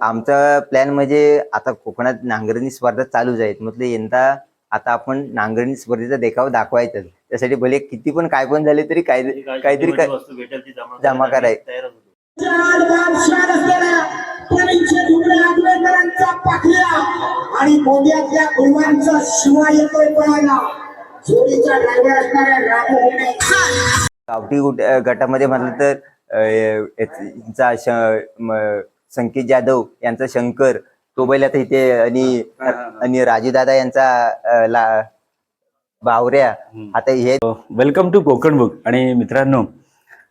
आमचा प्लॅन म्हणजे आता कोकणात नांगरणी स्पर्धा चालूच आहेत. म्हटलं यंदा आता आपण नांगरणी स्पर्धेचा देखावा दाखवायचा त्यासाठी भले किती पण काय पण झाले तरी काय काहीतरी ती जमा कराय. आणि गोंदियातल्या गुरुवांचा शिवा येतोय पळायला. जोडीचा ड्रायव्हर असणाऱ्या रामू हुंडे गावठी गटामध्ये म्हटलं तर संकेत जाधव यांचा शंकर तो बैल आता इथे आणि आणि राजू दादा यांचा ला- बावऱ्या आता हे वेलकम टू कोकण बुक आणि मित्रांनो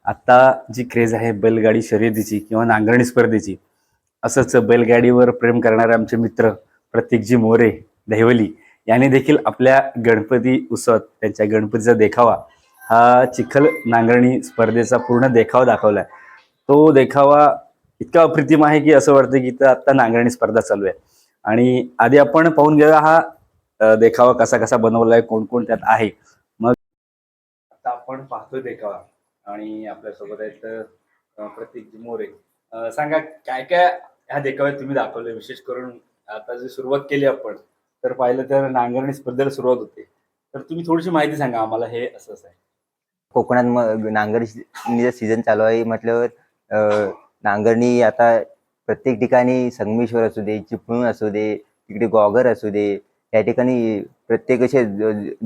आता जी क्रेज आहे बैलगाडी शर्यतीची किंवा नांगरणी स्पर्धेची असंच बैलगाडीवर प्रेम करणारे आमचे मित्र प्रतीकजी मोरे दहिवली यांनी देखील आपल्या गणपती उत्सवात त्यांच्या गणपतीचा देखावा हा चिखल नांगरणी स्पर्धेचा पूर्ण देखावा दाखवलाय. तो देखावा इतका अप्रतिम आहे की असं वाटतं की इथं आता नांगरणी स्पर्धा चालू आहे. आणि आधी आपण पाहून घेऊया हा देखावा कसा कसा बनवलाय कोण कोण त्यात आहे. मग आता आपण पाहतोय देखावा. आणि आपल्यासोबत आहेत प्रतीक मोरे सांगा काय काय ह्या देखाव्यात तुम्ही दाखवले विशेष करून आता जी सुरुवात केली आपण तर पाहिलं तर नांगरणी स्पर्धेला सुरुवात होते. तर तुम्ही थोडीशी माहिती सांगा आम्हाला हे असं आहे. कोकणात मग नांगरणी सीझन चालू आहे म्हटल्यावर अं, नांगरणी आता प्रत्येक ठिकाणी संगमेश्वर असू दे चिपळूण असू दे तिकडे गॉगर असू दे या ठिकाणी प्रत्येक असे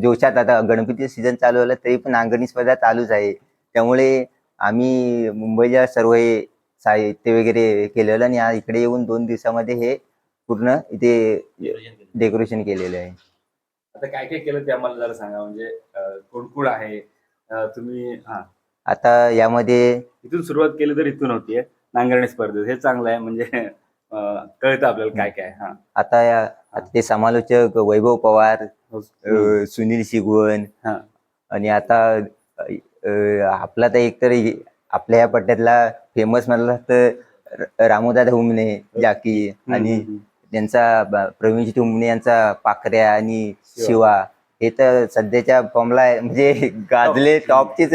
जोशात आता गणपतीचं सीझन चालू झालं तरी पण नांगरणी स्पर्धा चालूच आहे. त्यामुळे आम्ही मुंबईच्या सर्व हे साहित्य वगैरे केलेलं आणि इकडे येऊन दोन दिवसामध्ये हे पूर्ण इथे. डेकोरेशन केलेलं आहे. आता काय काय केलं ते आम्हाला जरा सांगा म्हणजे कोण कोण आहे? तुम्ही हा. आता यामध्ये इथून सुरुवात केली तर इथून होतीये. नांगरणी स्पर्धेत हे चांगलं आहे म्हणजे कळतं आपल्याला काय काय हा आता या आता ते समालोचक वैभव पवार हो. सुनील शिगवण. आणि आता आपला तर एक तर आपल्या या पट्ट्यातला फेमस म्हणला तर र- रामोदादा हुमणे जाकी आणि त्यांचा ब- प्रवीण हुमणे यांचा पाखऱ्या आणि शिवा. हे तर सध्याच्या फॉर्मला आहे. म्हणजे गाजले टॉपचीच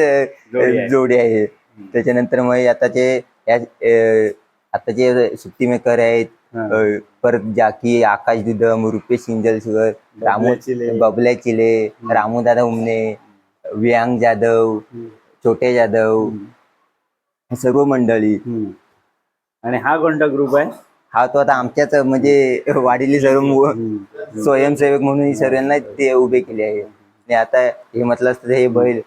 जोडी आहे. त्याच्यानंतर मग आताचे या अ, आताचे सुट्टी मेकर आहेत. अ, परत जाकी आकाश दुदम रुपेश सिंजलसवर रामू बबल्या चिले. चिले रामूदादा उमने वियांग जाधव. छोटे जाधव. हे सर्व मंडळी. आणि हा कोणता ग्रुप आहे हा तो आता आमच्याच म्हणजे वाडीली सर्व मु-. स्वयंसेवक म्हणून ही सर्वांना ते उभे केले आहे आणि आता हे म्हटलं असतं हे बैल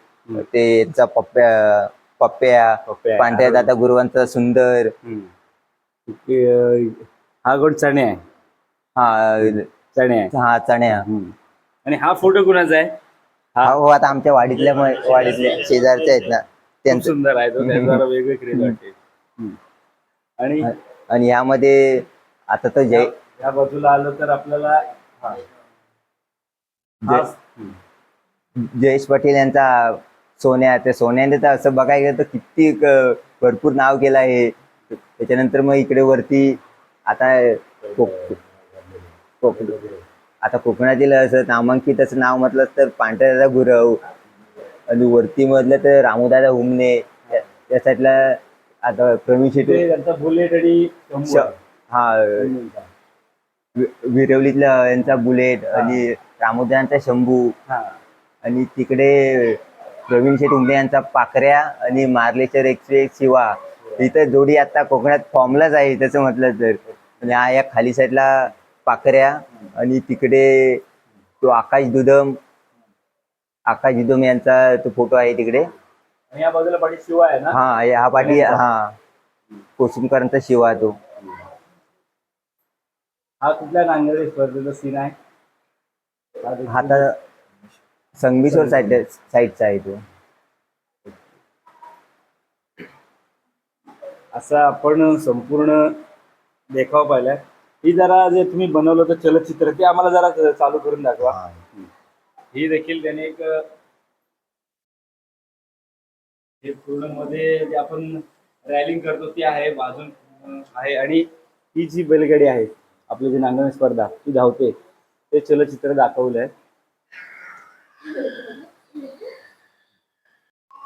ते याचा पप्प्या पप्प्या पप्प्या. पांढऱ्या दादा गुरुवांचा सुंदर हम्म. ते, अ, हा कोण चणे आहे हा चणे आहे हा चण्या हम्म. आणि हा फोटो कुणाचा आहे हा हो आता आमच्या वाडीतल्या म- वाडीतल्या शेजारच्या आहेत ना खूप त्यांचं सुंदर आहे तो त्याचा जरा वेगळं क्रेज वाटते हम्म. आणि आणि यामध्ये आता तो जय या बाजूला आलं तर आपल्याला हा. हा. हम्म. जयेश पाटील यांचा सोन्या त्या सोन्याने तर असं बघायला गेलं तर किती भरपूर नाव केलं आहे त्याच्यानंतर मग इकडे वरती आता कोक- आता कोकणातील असं नामांकित असं नाव म्हटलं तर पांढऱ्यादादा गुरव आणि वरती म्हटलं तर रामूदादा हुमणे त्या- त्या साईडला आता प्रवीण शेट्टी बुलेट आणि. हा विरवलीतला यांचा बुलेट आणि रामोदयांचा शंभू. आणि तिकडे प्रवीण शेठ उमरे यांचा पाकऱ्या आणि मार्लेश्वर एक्सप्रेस शिवा. इथं जोडी आता कोकणात फॉर्मलाच आहे तसं म्हटलं तर. आणि हा या खाली साईडला पाकऱ्या आणि तिकडे तो आकाश दुदम आकाश दुदम यांचा तो फोटो आहे तिकडे. आणि या बाजूला पाठी शिवा आहे ना? हा या- हा पाठी हा. कोसुमकरांचा शिवा तो. हा कुठल्या नांगरणी स्पर्धेचा सीन आहे? हा देखील- संगमेश्वर साईड साईडचा आहे तो. असा आपण संपूर्ण देखावा पाहिलाय. ही जरा जे तुम्ही बनवलं होतं चलचित्र ते आम्हाला जरा चालू करून दाखवा. ही. देखील त्याने एक हे पूर्णमध्ये जे आपण रॅलिंग करतो ती आहे बाजून आहे. आणि ही जी बैलगाडी आहे आपली जी नांगरणी स्पर्धा ती धावते ते चलचित्र दाखवलंय.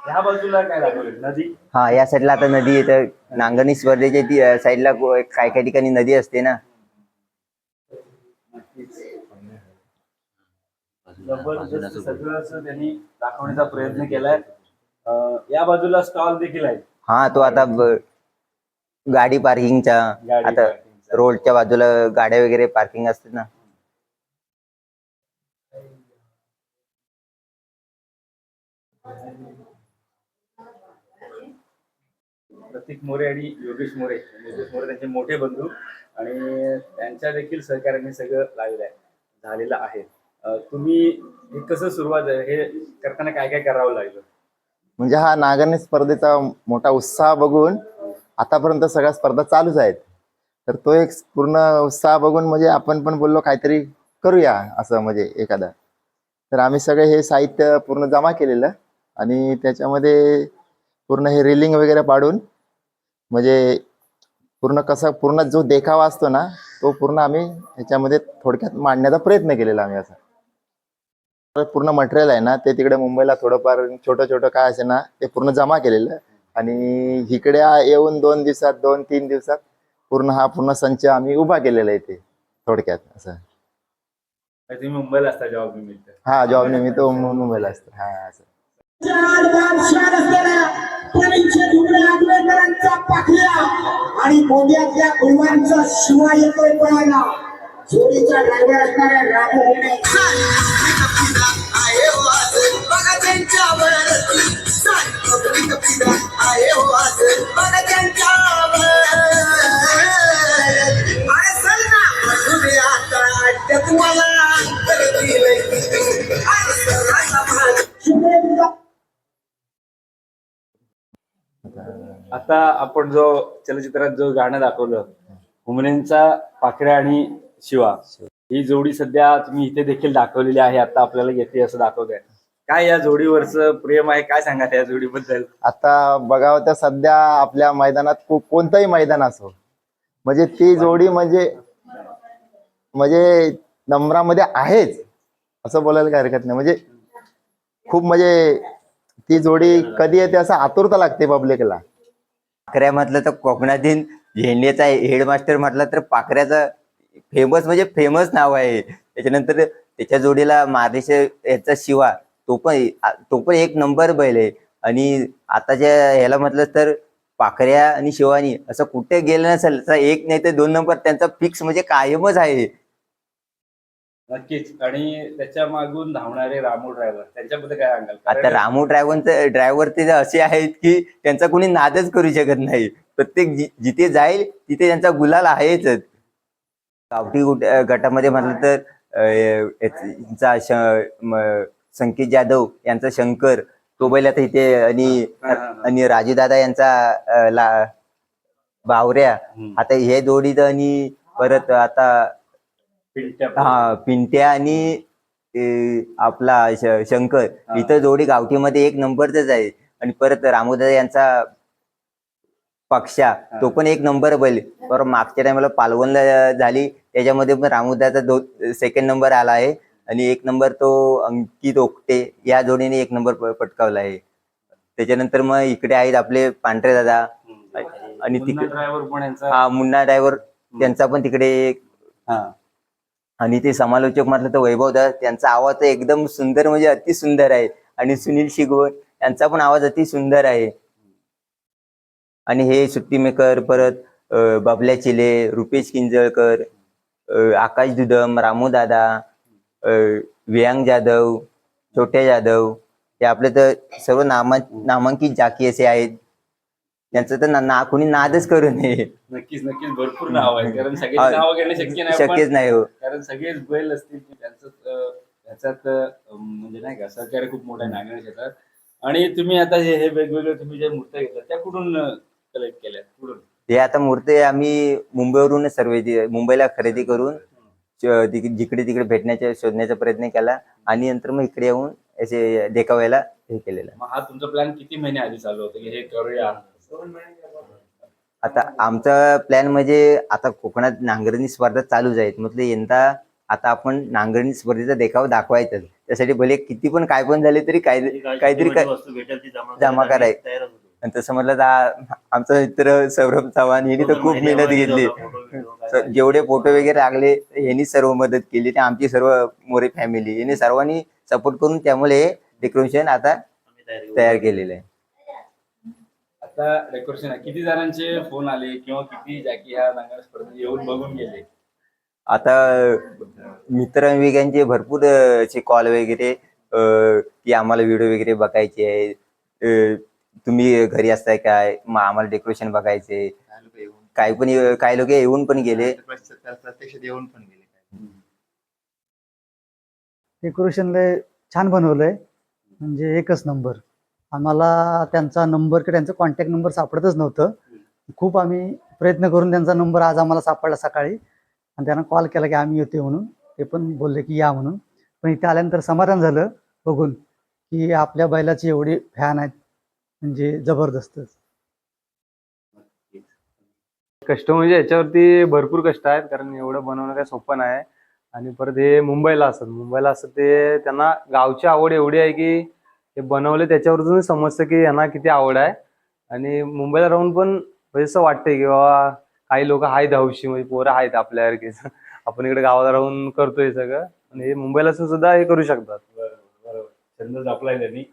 ह्या बाजूला काय नदी? हा या साईडला आता नदी येतं नांगरणी स्पर्धेच्या ती साईडला काय काय ठिकाणी नदी असते ना. जबरदस्त त्यांनी दाखवण्याचा प्रयत्न केलाय. अं, या बाजूला स्टॉल देखील आहे हा तो आता ब- गाडी पार्किंगचा गाडी आता. रोडच्या बाजूला गाड्या वगैरे पार्किंग असते ना. प्रतीक मोरे आणि योगेश मोरे. योगेश मोरे त्यांचे मोठे बंधू आणि त्यांच्या देखील सहकार्याने सगळं लागलं आहे झालेलं आहे. तुम्ही हे कसं सुरुवात हे करताना काय काय करावं लागलं? म्हणजे हा नागरणी स्पर्धेचा मोठा उत्साह बघून आतापर्यंत सगळ्या स्पर्धा चालूच आहेत. तर तो एक पूर्ण उत्साह बघून म्हणजे आपण पण बोललो काहीतरी करूया असं म्हणजे एखादा. तर आम्ही सगळे हे साहित्य पूर्ण जमा केलेलं. आणि त्याच्यामध्ये पूर्ण हे रिलिंग वगैरे पाडून म्हणजे पूर्ण कसं पूर्ण जो देखावा असतो ना तो पूर्ण आम्ही ह्याच्यामध्ये थोडक्यात मांडण्याचा प्रयत्न केलेला आम्ही असा. पूर्ण मटेरियल आहे ना ते तिकडे मुंबईला थोडंफार छोटं छोटं काय असेल ना ते पूर्ण जमा केलेलं. आणि इकडे येऊन दोन दिवसात दोन तीन दिवसात पूर्ण हा पूर्ण संच आम्ही उभा केलेला आहे ते थोडक्यात असं. मुंबईला असता जॉब निमित्त हा जॉब निमित्त मुंबईला असतं. हा असं. आणि मोंड्यातल्या गुरुवांचा शिवा येतोय पळायला. चोरीचा ड्रायव्हर असणाऱ्या रामू हुंडे आता आपण जो चलचित्रात जो गाणं दाखवलं हुमरेंचा पाखऱ्या आणि शिवा ही जोडी सध्या तुम्ही इथे देखील दाखवलेली आहे आता आपल्याला येते असं दाखवत काय या जोडीवरचं प्रेम आहे काय सांगा त्या जोडीबद्दल? आता बघावं तर सध्या आपल्या मैदानात कोणतंही मैदान असो म्हणजे ती जोडी म्हणजे म्हणजे नंबरामध्ये आहेच असं बोलायला काही हरकत नाही. म्हणजे खूप म्हणजे ती जोडी कधी येते असं आतुरता लागते पब्लिकला पाखऱ्या म्हटलं तर कोकणातील झेंडेचा हेडमास्टर म्हटलं तर पाखऱ्याचा फेमस म्हणजे फेमस नाव आहे. त्याच्यानंतर त्याच्या जोडीला मार्लेश याचा शिवा तो पण तो पण एक नंबर बैल आहे. आणि आताच्या ह्याला म्हटलं तर पाखऱ्या आणि शिवानी असं कुठे गेलं नसेल तर एक नाही तर दोन नंबर त्यांचा फिक्स म्हणजे कायमच आहे. नक्कीच. आणि त्याच्या मागून धावणारे रामू ड्रायव्हर त्यांच्याबद्दल काय सांगाल? आता कारण रामू ड्रायव्हरचं ड्रायव्हर ते असे आहेत की त्यांचा कोणी नादच करू शकत नाही. प्रत्येक जि- जिथे जाईल तिथे त्यांचा गुलाल आहेच. गावठी गुट- अं, गटामध्ये म्हटलं तर अं, यांचा श- म- संकेत जाधव यांचा शंकर तो बैल आता इथे आणि हा, हा, हा. आणि राजूदादा यांचा अं, ला बावऱ्या हम्म. आता हे जोडीत आणि परत आता हा पिंट्या आणि ए, आपला श- शंकर हा. इथं जोडी गावठीमध्ये एक नंबरच आहे. आणि परत रामोदा यांचा पक्षा तो पण एक नंबर बैल. बरं मागच्या टायमाला पालवणला झाली. त्याच्यामध्ये पण रामोदाचा दो सेकंड नंबर आला आहे. आणि एक नंबर तो अंकित ओकटे या जोडीने एक नंबर प- पटकावला आहे. त्याच्यानंतर मग इकडे आहेत आपले पांढरे दादा. आणि तिकडे ड्रायव्हर पण यांचा. हा मुन्ना ड्रायव्हर त्यांचा पण तिकडे एक हा. आणि ते समालोचक म्हटलं तर वैभव दास त्यांचा आवाज एकदम सुंदर म्हणजे अति सुंदर आहे. आणि सुनील शिगवण यांचा पण आवाज अति सुंदर आहे. आणि हे सुट्टी मेकर परत बाबल्या चिले रुपेश किंजळकर आकाश दुदम रामू दादा वियांग जाधव छोट्या जाधव हे आपले तर सर्व नामा नामांकित जाकी असे आहेत. त्यांचं तर ना- ना कोणी नादच करू नये. नक्कीच नक्कीच. भरपूर नाव आहे कारण हा. सगळ्यांची नाव घेणं शक्य नाही पण शक्यच नाही हो. कारण सगळेच बैल असतील की त्यांचं अं, अं, म्हणजे नाही का सहकार्य खूप मोठं आहे नांगण क्षेत्रात आणि तुम्ही आता हे हे वेगवेगळे तुम्ही जे मूर्त्या घेतल्या त्या कुठून कलेक्ट केल्या? कुठून? हे आता मूर्ती आम्ही मुंबईवरूनच सर्व जे- मुंबईला खरेदी करून जिकडे तिकडे भेटण्याचा शोधण्याचा प्रयत्न केला आणि नंतर मग इकडे येऊन असे देखावायला हे केलेलं. मग हा तुमचा प्लॅन किती महिने आधी चालू होतं की हे करूया? आता आमचा प्लॅन म्हणजे आता कोकणात नांगरणी स्पर्धा चालूच आहेत. म्हटलं यंदा आता आपण नांगरणी स्पर्धेचा देखावा दाखवायचा. त्यासाठी भले किती पण काय पण झाले तरी काय काहीतरी ती जमा जमा करायला कराय- तयारच होतो. आणि तसं म्हटलं आमचा मित्र सौरभ चव्हाण यांनी तर खूप मेहनत घेतली. जेवढे फोटो वगैरे लागले यांनी सर्व मदत केली. ते आमची सर्व मोरे फॅमिली यांनी सर्वांनी सपोर्ट करून त्यामुळे डेकोरेशन आता तयार केलेलं आहे. आता डेकोरेशन आहे किती जणांचे फोन आले किंवा किती जॅकी ह्या नांगर स्पर्धेत येऊन बघून गेले? आता मित्रांविकांचे भरपूर अ, असे कॉल वगैरे अ, की आम्हाला व्हिडिओ वगैरे बघायचे आहे. अ, तुम्ही घरी असताय काय? मग आम्हाला डेकोरेशन बघायचे. काही पण ये- काही लोक येऊन पण गेले. प्रत्यक्षात येऊन पण गेले. डेकोरेशन लय छान बनवलंय. म्हणजे एकच नंबर आम्हाला त्यांचा नंबर किंवा त्यांचा कॉन्टॅक्ट नंबर सापडतच नव्हतं. खूप आम्ही प्रयत्न करून त्यांचा नंबर आज आम्हाला सापडला सकाळी. आणि त्यांना कॉल केला की आम्ही येतोय म्हणून. ते पण बोलले की या म्हणून. पण इथे आल्यानंतर समाधान झालं बघून की आपल्या बैलाची एवढी फॅन आहेत. म्हणजे जबरदस्तच कष्ट म्हणजे याच्यावरती भरपूर कष्ट आहेत कारण एवढं बनवणं काही सोपं नाही. आणि परत हे मुंबईला असत मुंबईला असत ते त्यांना गावची आवड एवढी आहे की हे बनवले त्याच्यावरून समजतं की यांना किती आवड आहे. आणि मुंबईला राहून पण म्हणजे असं वाटतंय की बाबा काही लोक आहेत हौशी म्हणजे पोरं आहेत आपल्यासारखेच आपण इकडे गावाला राहून करतोय सगळं. आणि हे मुंबईला सुद्धा हे करू शकतात. बरोबर बरोबर. आपला आहे त्यांनी.